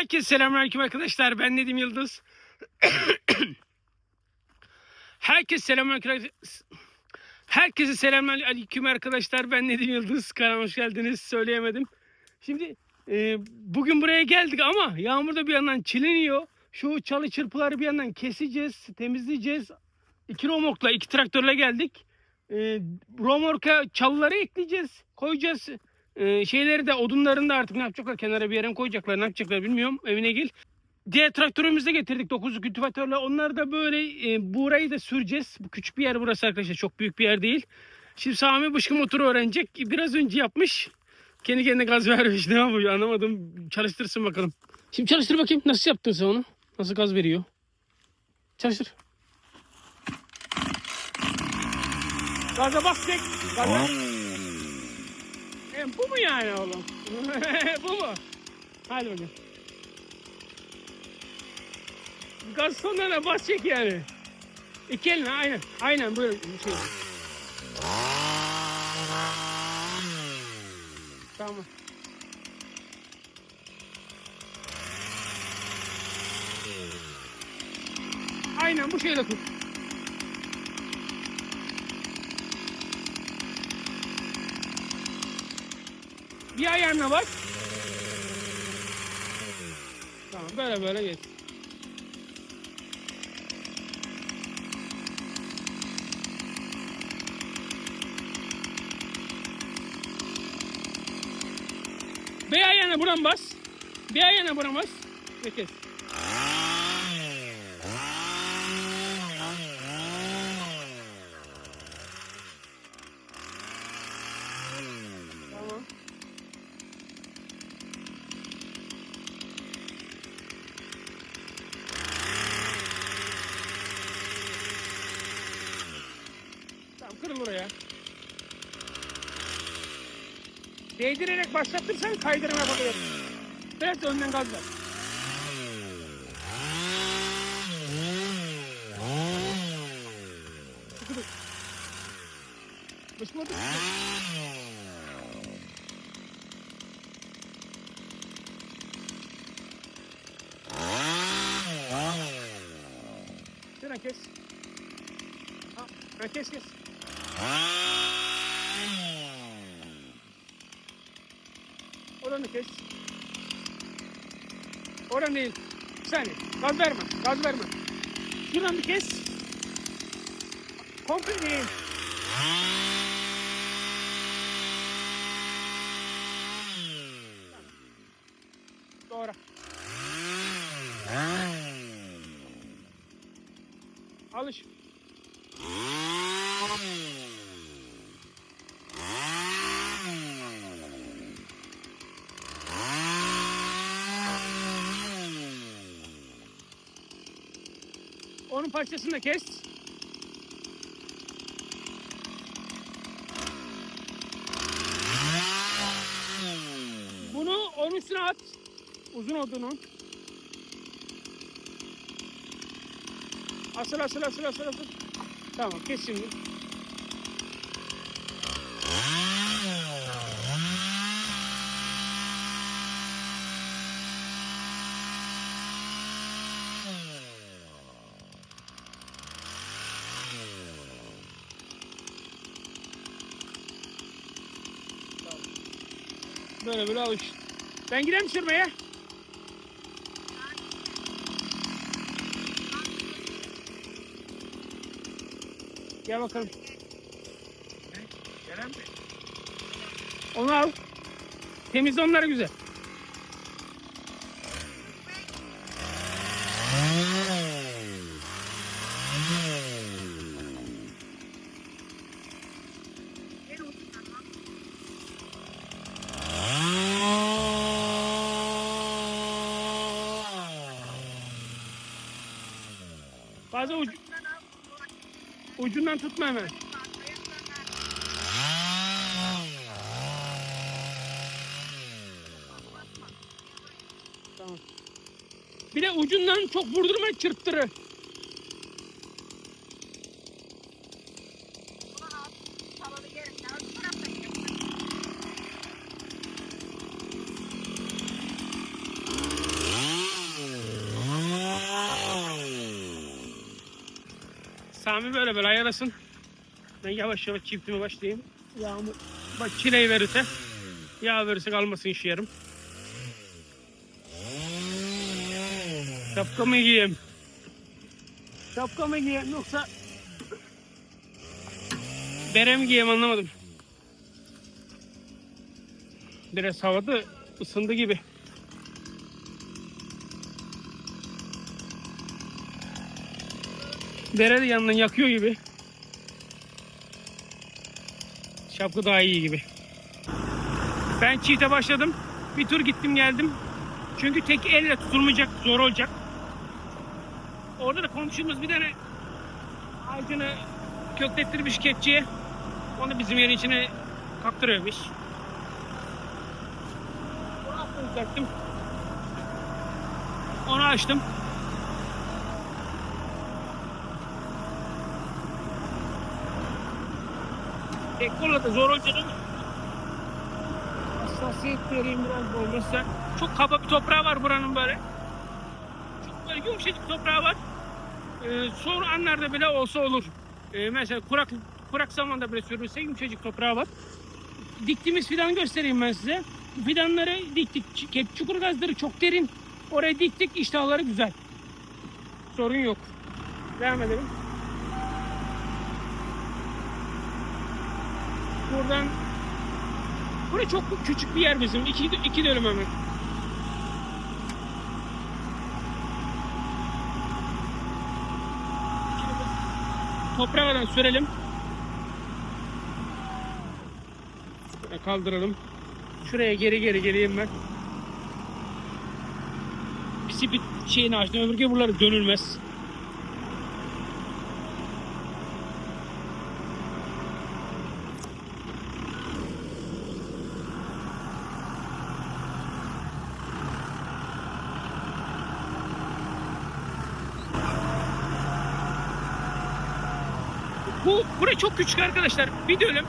Herkese selamünaleyküm arkadaşlar. Ben Nedim Yıldız. Herkese selamünaleyküm. Herkese selamünaleyküm arkadaşlar. Ben Nedim Yıldız. Kanalıma hoş geldiniz. Söyleyemedim. Şimdi e, bugün buraya geldik ama yağmur da bir yandan çileniyor. Şu çalı çırpıları bir yandan keseceğiz, temizleyeceğiz. İki romorkla, iki traktörle geldik. E, romorka çalıları ekleyeceğiz, koyacağız. Ee, şeyleri de odunlarını da artık ne yapacaklar kenara bir yere mi koyacaklar ne yapacaklar bilmiyorum evine gel. Diğer traktörümüzü de getirdik 9 kültivatörle. Onları da böyle e, buğrayı da süreceğiz. Bu küçük bir yer burası arkadaşlar. Çok büyük bir yer değil. Şimdi Sami bışkı motoru öğrenecek. Biraz önce yapmış. Kendi kendine gaz vermiş. Ne yapıyor anlamadım. Çalıştırsın bakalım. Şimdi çalıştır bakayım. Nasıl yaptın sen onu? Nasıl gaz veriyor? Çalıştır. Gaza bas tek. Gaza. Bu mu yani oğlum? bu mu? Hadi bakalım. Gaz sonuna bas çek yani. İki eline aynen. Aynen böyle şey. Tamam. Aynen bu şeyle tut. Bir ayağına bak. Tamam böyle böyle geç. Bir ayağına buran bas. Bir ayağına buran bas. Ve kes. Tamam. Tamam kırıl oraya. Değdirerek başlatırsan kaydırma yapabilirsin. Biraz da önden gaz ver. Sıkı dur. Bışmadı. Şuna kes. Ha, ha, kes kes. Oranı kes. Oran değil. Bir saniye. Gaz verme. Gaz verme. Şuradan bir kes. Komple değil. Doğru. Alış. Onun parçasını da kes. Bunu onun üstüne at. Uzun odunu. Asıl asıl asıl asıl asıl. Tamam kes şimdi. Böyle alış. Ben gidelim sürmeye. Gel bakalım. Gelen mi? Onu al. Temizle onları güzel. Fazla ucu, ucundan tutma hemen. Tamam. Bir de ucundan çok vurdurma çırptırı. Sami böyle böyle ayarlasın. Ben yavaş yavaş çiftime başlayayım. Yağmur bak çileyi verirse yağ verirse kalmasın iş yarım. Şapkamı giyeyim. Şapkamı giyeyim yoksa bere mi giyeyim anlamadım. Biraz havada ısındı gibi. Bere de yanından yakıyor gibi. Şapka daha iyi gibi. Ben çifte başladım. Bir tur gittim geldim. Çünkü tek elle tutulmayacak, zor olacak. Orada da komşumuz bir tane ağacını köklettirmiş kepçeye. Onu bizim yerin içine kaktırıyormuş. Onu atlayacaktım. Onu açtım. Tek kolla da zor olacak ama hassasiyet vereyim biraz olmazsa. Çok kaba bir toprağı var buranın böyle. Çok böyle yumuşacık toprağı var. Ee, son anlarda bile olsa olur. Ee, mesela kurak kurak zamanda bile sürülse yumuşacık toprağı var. Diktiğimiz fidan göstereyim ben size. Fidanları diktik. Çukur gazları çok derin. Oraya diktik. İştahları güzel. Sorun yok. Devam edelim. Buradan Burası çok küçük bir yer bizim. İki, iki dönüm hemen. Toprağdan sürelim. Kaldıralım. Şuraya geri geri geleyim ben. Pisi bir şeyin açtım. Öbürge buraları dönülmez. Bu burası çok küçük arkadaşlar. Bir dönüm.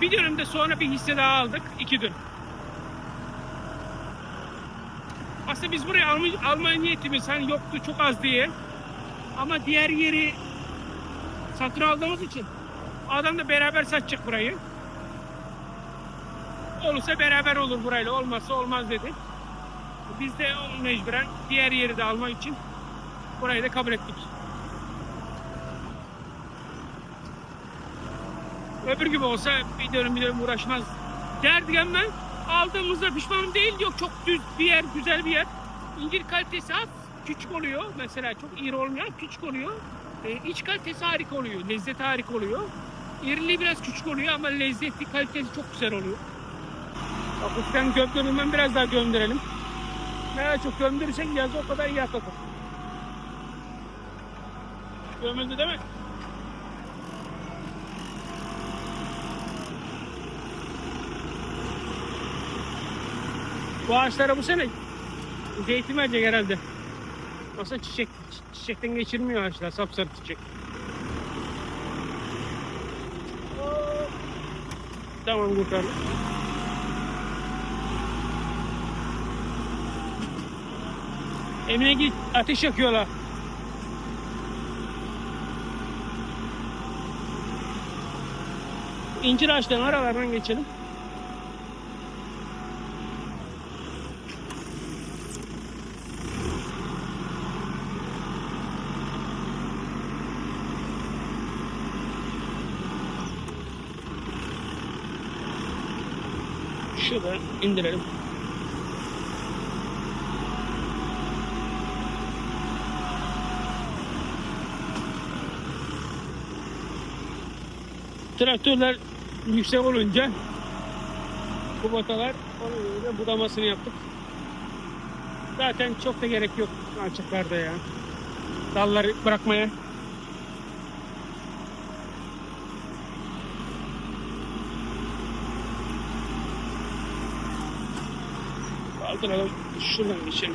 Bir dönümde sonra bir hisse daha aldık. iki dönüm. Aslında biz burayı alma, almaya niyetimiz hani yoktu çok az diye. Ama diğer yeri satın aldığımız için adam da beraber satacak burayı. Olursa beraber olur burayla olmazsa olmaz dedi. Biz de mecburen diğer yeri de almak için burayı da kabul ettik. Öbür gibi olsa bir dönüm bir dönüm uğraşmaz derdik ama aldığımızda pişmanım değil. Yok çok düz bir yer, güzel bir yer. İncir kalitesi az, küçük oluyor. Mesela çok iri olmuyor, küçük oluyor. Ee, iç kalitesi harika oluyor, lezzeti harika oluyor. İriliği biraz küçük oluyor ama lezzeti, kalitesi çok güzel oluyor. Bak ufken gömdürümden biraz daha gömdürelim. Ne kadar çok gömdürürsek yazı o kadar iyi atlatır. Gömüldü değil mi? Bu ağaçlara bu sene zeytin verecek herhalde. Aslında çiçek, çi- çiçekten geçirmiyor ağaçlar. Sapsarı çiçek. Tamam kurtardım. Emine git ateş yakıyorlar. İncir ağaçlarının aralarından geçelim. Şurada indirelim. Traktörler yüksek olunca bu batalar göre budamasını yaptık. Zaten çok da gerek yok açıklarda ya. Dalları bırakmaya. Kaldıralım. Şuradan geçelim.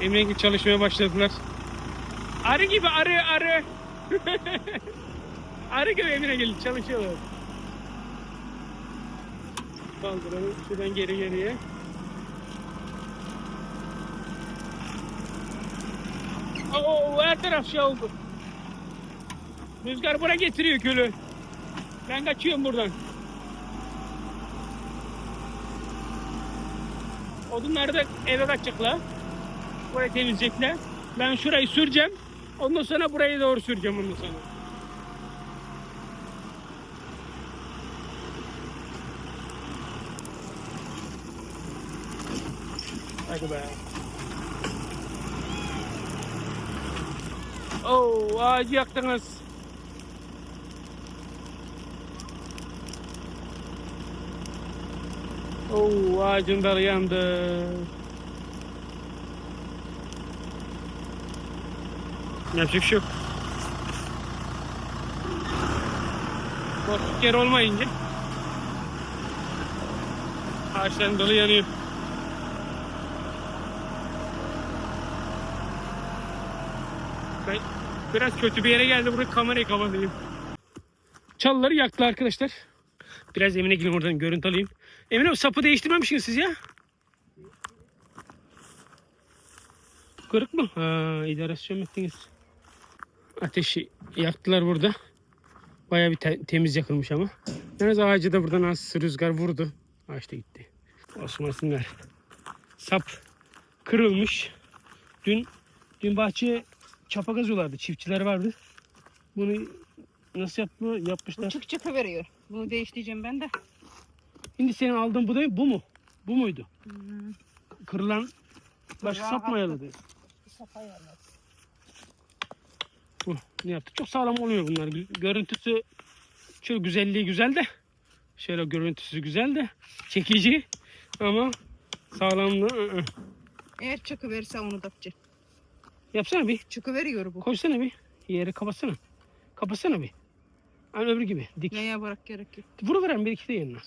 Gibi çalışmaya başladılar. Arı gibi arı arı. arı gibi Emine gelin çalışıyorlar. Kaldıralım. Şuradan geri geriye. Oo, her taraf şey oldu. Rüzgar bura getiriyor külü. Ben kaçıyorum buradan. Odunları da eve kaçacaklar. Burayı temizleyecekler. Ben şurayı süreceğim. Ondan sonra burayı doğru süreceğim ondan sonra. Hadi be. Oo, ağacı yaktınız. Oo, ağacın dalı yandı. Yapacak şey yok. Boşluk yer olmayınca ağaçların dalı yanıyor. Ben biraz kötü bir yere geldi. Burada kamerayı kapatayım. Çalıları yaktı arkadaşlar. Biraz Emine gidin oradan görüntü alayım. Emine sapı değiştirmemişsiniz siz ya. Kırık mı? Ha, idarasyon ettiniz. Ateşi yaktılar burada. Baya bir te- temiz yakılmış ama. Yalnız ağacı da buradan az rüzgar vurdu. Ağaç da gitti. Osmansınlar. Sap kırılmış. Dün dün bahçeye çapa kazıyorlardı. Çiftçiler vardı. Bunu nasıl yapma, yapmışlar? Çık çıkı veriyor. Bunu değiştireceğim ben de. Şimdi senin aldığın bu değil bu mu? Bu muydu? Kırılan başka sap mı ayarladı? Bu ne yaptı? Çok sağlam oluyor bunlar. Gö- Görüntüsü şöyle güzelliği güzel de şöyle görüntüsü güzel de çekici ama sağlamlığı ı, ı. Eğer onu da. Yapsana bir. Çıkı veriyor bu. Koysana bir. Yeri kapatsana. Kapatsana bir. Aynı öbür gibi. Dik. Neye bırak gerek yok. Vuru veren bir iki de yerine.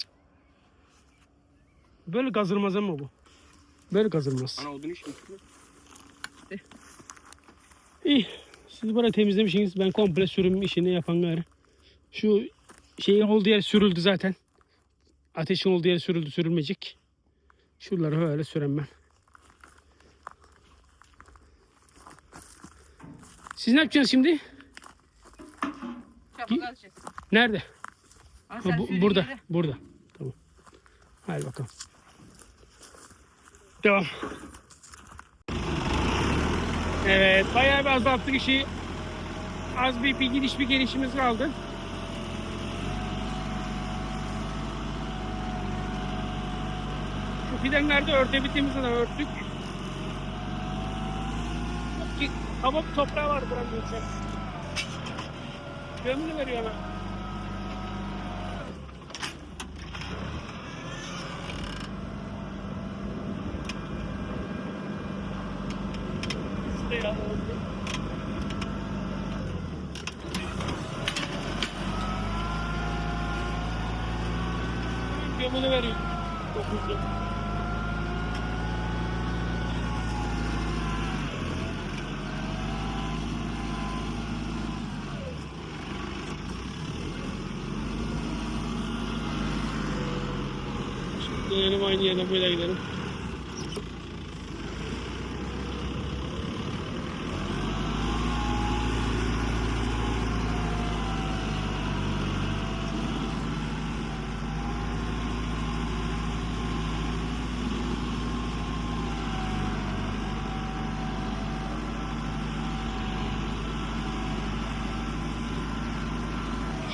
Böyle gazırmaz ama bu. Böyle gazırmaz. Ana odun iş mi? İyi. Siz burayı temizlemişsiniz. Ben komple sürüm işini yapan gari. Şu şeyin olduğu yer sürüldü zaten. Ateşin olduğu yer sürüldü sürülmeyecek. Şuraları böyle sürem ben. Siz ne yapacaksınız şimdi? Çabuk. Nerede? Ha, bu- burada. yere. Burada. Tamam. Hadi bakalım. Devam. Evet. Bayağı bir azalttık işi. Az bir, bir gidiş bir gelişimiz kaldı. Şu fidanları da örtebildiğimizde de örttük. Bir toprağı var buranın içerisinde. Gömünü veriyor hemen. Gömünü veriyor. Dokuzlu. Şimdi dönelim aynı yerden böyle gidelim.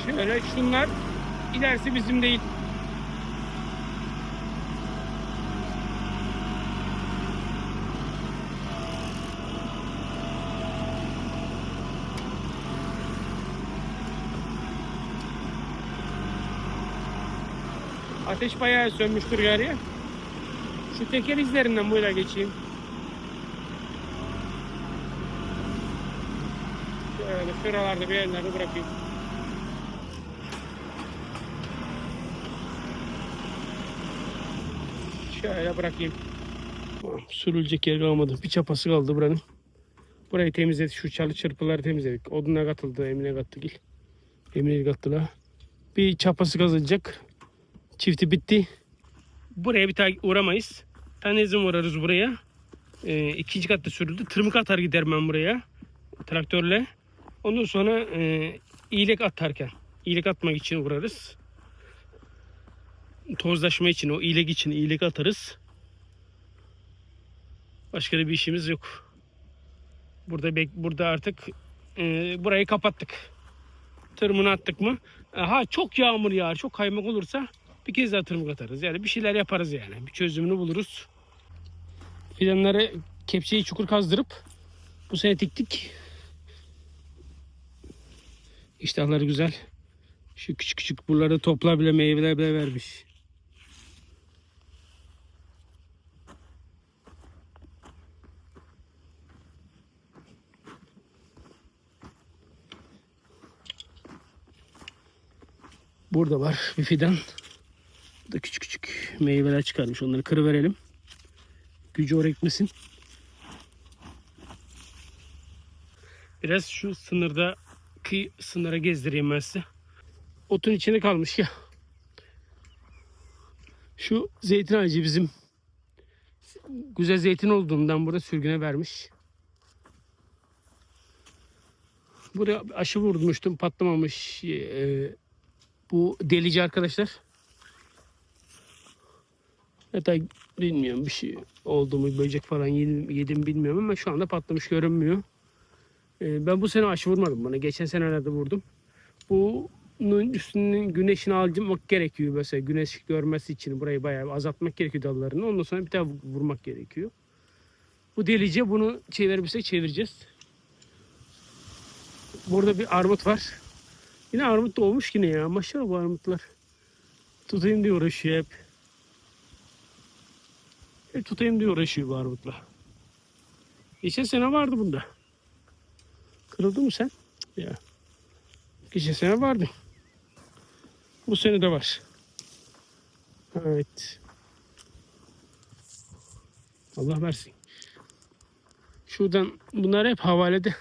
Şöyle şunlar ilerisi bizim değil. Ateş bayağı sönmüştür gari. Şu teker izlerinden böyle geçeyim. Şöyle şuralarda bir yerlerde bırakayım. Şöyle bırakayım. Sürülecek yer kalmadı. Bir çapası kaldı buranın. Burayı temizledik. Şu çalı çırpıları temizledik. Oduna katıldı. Emine kattı gil. Emine kattılar. Bir çapası kazılacak. Çifti bitti. buraya bir tane uğramayız. Tanezim uğrarız buraya. E, ikinci katta sürüldü. Tırmık atar gider ben buraya. Traktörle. Ondan sonra e, iğlek atarken. iğlek atmak için uğrarız. Tozlaşma için o iğlek için iğlek atarız. Başka da bir işimiz yok. Burada bek burada artık e, burayı kapattık. Tırmını attık mı? Ha çok yağmur yağar, çok kaymak olursa bir kez daha tırmık atarız. Yani bir şeyler yaparız yani. Bir çözümünü buluruz. Fidanları kepçeyi çukur kazdırıp bu sene diktik. İştahları güzel. Şu küçük küçük buraları toplar bile meyveler bile vermiş. Burada var bir fidan. Burada küçük küçük meyveler çıkarmış. Onları kırıverelim. Gücü oraya gitmesin. Biraz şu sınırda kıyı sınıra gezdireyim ben size. Otun içinde kalmış ya. Şu zeytin ağacı bizim güzel zeytin olduğundan burada sürgüne vermiş. Buraya aşı vurmuştum patlamamış. Ee, bu delici arkadaşlar. Hatta bilmiyorum bir şey oldu mu böcek falan yedim, yedim bilmiyorum ama şu anda patlamış görünmüyor. Ee, ben bu sene aşı vurmadım bana. Geçen senelerde vurdum. Bunun üstünün güneşini almak gerekiyor mesela. Güneş görmesi için burayı bayağı azaltmak gerekiyor dallarını. Ondan sonra bir daha vurmak gerekiyor. Bu delice bunu çevirebilsek çevireceğiz. Burada bir armut var. Yine armut doğmuş yine ya. Maşallah bu armutlar. Tutayım diye uğraşıyor hep. Hep tutayım diye uğraşıyor bu armutlar. Geçen sene vardı bunda. Kırıldı mı sen? Ya. Geçen sene vardı. Bu sene de var. Evet. Allah versin. Şuradan bunlar hep havalede.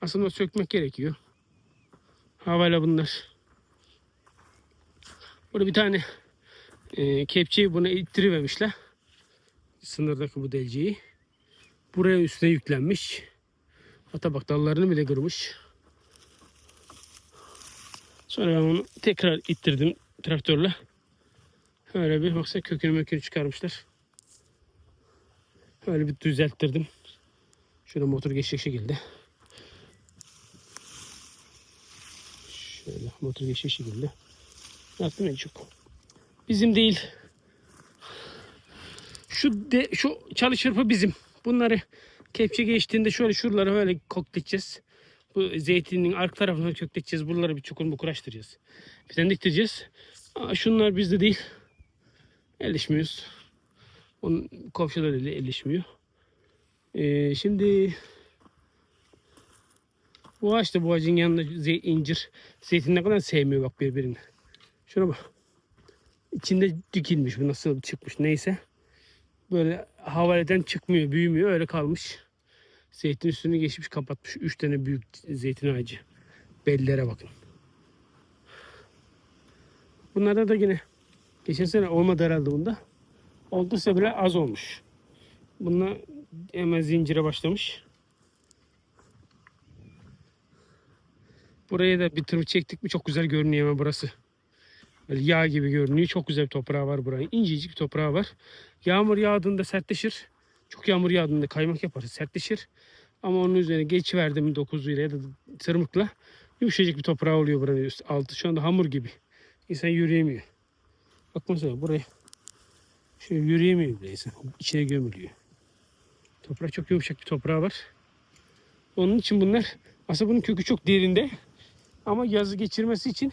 Aslında sökmek gerekiyor. Havale bunlar. Burada bir tane e, kepçeyi buna ittirivermişler. Sınırdaki bu delciyi. Buraya üstüne yüklenmiş. Hatta bak dallarını bile kırmış. Sonra ben onu tekrar ittirdim traktörle. Öyle bir baksa kökünü mökünü çıkarmışlar. Öyle bir düzelttirdim. Şöyle motor geçecek şekilde. Şöyle motor geçecek şekilde. Yaptım en çok. Bizim değil. Şu de, şu çalı çırpı bizim. Bunları kepçe geçtiğinde şöyle şuraları böyle koklayacağız. Bu zeytinin arka tarafını kökleteceğiz. Buraları bir çukur mukur açtıracağız. Bir tane diktireceğiz. Aa, şunlar bizde değil. Elleşmiyoruz. Onun komşuları ile elleşmiyor. Ee, şimdi bu ağaç da bu ağacın yanında ze- incir, zeytin ne kadar sevmiyor bak birbirini. Şuna bak. İçinde dikilmiş bu nasıl çıkmış neyse. Böyle havaleden çıkmıyor, büyümüyor öyle kalmış. Zeytin üstünü geçmiş kapatmış. Üç tane büyük zeytin ağacı. Bellere bakın. Bunlarda da yine geçen sene olmadı herhalde bunda. Olduysa bile az olmuş. Bunlar hemen zincire başlamış. Buraya da bir tırmık çektik mi çok güzel görünüyor ama burası. Böyle yağ gibi görünüyor. Çok güzel bir toprağı var buranın. İncecik bir toprağı var. Yağmur yağdığında sertleşir. Çok yağmur yağdığında kaymak yapar, sertleşir. Ama onun üzerine geç verdim 9 ile ya da tırmıkla yumuşacık bir toprağı oluyor buranın üstü. Altı şu anda hamur gibi. İnsan yürüyemiyor. Bak mesela buraya. Şöyle yürüyemiyor bile insan. İçine gömülüyor. Toprak çok yumuşak bir toprağı var. Onun için bunlar aslında bunun kökü çok derinde. Ama yazı geçirmesi için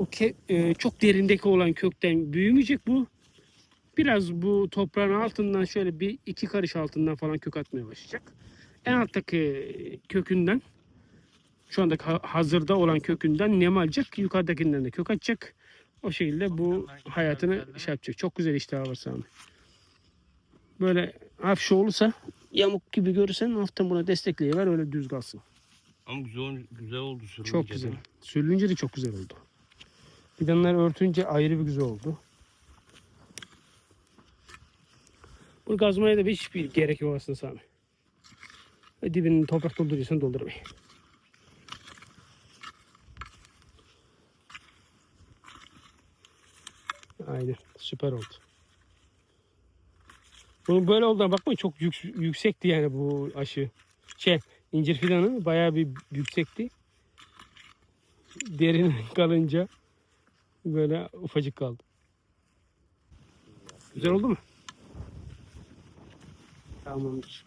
o ke- e, çok derindeki olan kökten büyümeyecek bu. Biraz bu toprağın altından şöyle bir iki karış altından falan kök atmaya başlayacak. En alttaki kökünden şu anda hazırda olan kökünden nem alacak. Yukarıdakinden de kök atacak. O şekilde bu hayatını şey yapacak. Çok güzel iştahı var Sami. Böyle hafif şu olursa yamuk gibi görürsen hafiften buna destekleyiver öyle düz kalsın. Ama güzel, güzel oldu sürünce. Çok güzel. Sürülünce de çok güzel oldu. Fidanlar örtünce ayrı bir güzel oldu. Bunu kazmaya da hiçbir gerek yok aslında Sami. Ve dibini toprak dolduruyorsan doldur. Aynen süper oldu. Bunun böyle olduğuna bakmayın çok yük- yüksekti yani bu aşı. Şey incir fidanı bayağı bir yüksekti. Derin kalınca böyle ufacık kaldı. Güzel oldu mu? Tamamdır.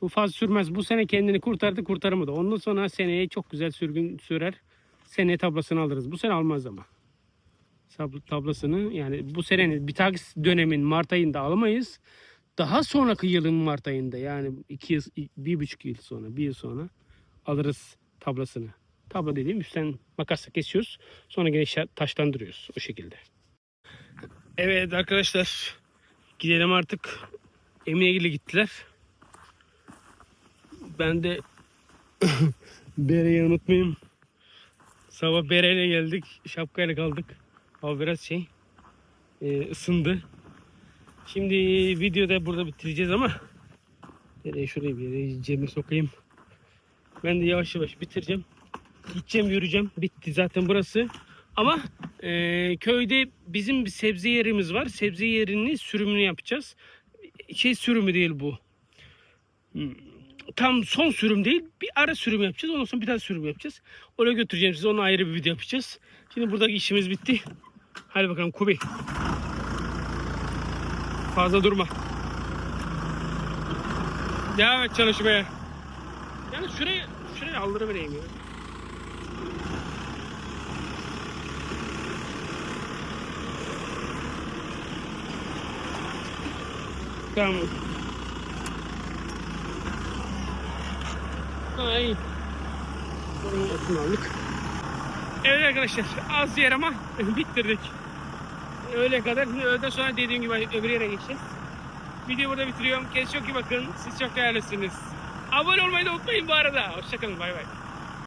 Bu fazla sürmez. Bu sene kendini kurtardı kurtaramadı. Ondan sonra seneye çok güzel sürgün sürer. Seneye tablasını alırız. Bu sene almaz ama. Tab- Tablasını yani bu senenin bir takip dönemin Mart ayında alamayız. Daha sonraki yılın Mart ayında yani iki yıl, bir buçuk yıl sonra, bir yıl sonra alırız tablasını. Tabla dediğim üstten makasla kesiyoruz. Sonra gene taşlandırıyoruz o şekilde. Evet arkadaşlar gidelim artık. Emine'yle gittiler. Ben de bereyi unutmayayım. Sabah bereyle geldik. Şapkayla kaldık. Hava biraz şey e, ısındı. Şimdi videoda burada bitireceğiz ama nereye şuraya bir yere cebime sokayım. Ben de yavaş yavaş bitireceğim. Gideceğim yürüyeceğim. Bitti zaten burası. Ama e, köyde bizim bir sebze yerimiz var. Sebze yerini sürümünü yapacağız. Şey sürümü değil bu. Hmm, Tam son sürüm değil. Bir ara sürüm yapacağız. Ondan sonra bir daha sürüm yapacağız. Oraya götüreceğim size. Onu ayrı bir video yapacağız. Şimdi buradaki işimiz bitti. Hadi bakalım Kubi. Fazla durma. Devam et çalışmaya. Yani şuraya, şuraya aldırıvereyim ya. İyi. Bunun otunu aldık. Evet arkadaşlar az yer ama bitirdik. Öğle kadar. Öğleden sonra dediğim gibi öbür yere geçeceğiz. Videoyu burada bitiriyorum. Kendinize çok iyi bakın. Siz çok değerlisiniz. Abone olmayı da unutmayın bu arada. Hoşçakalın. Bay bay.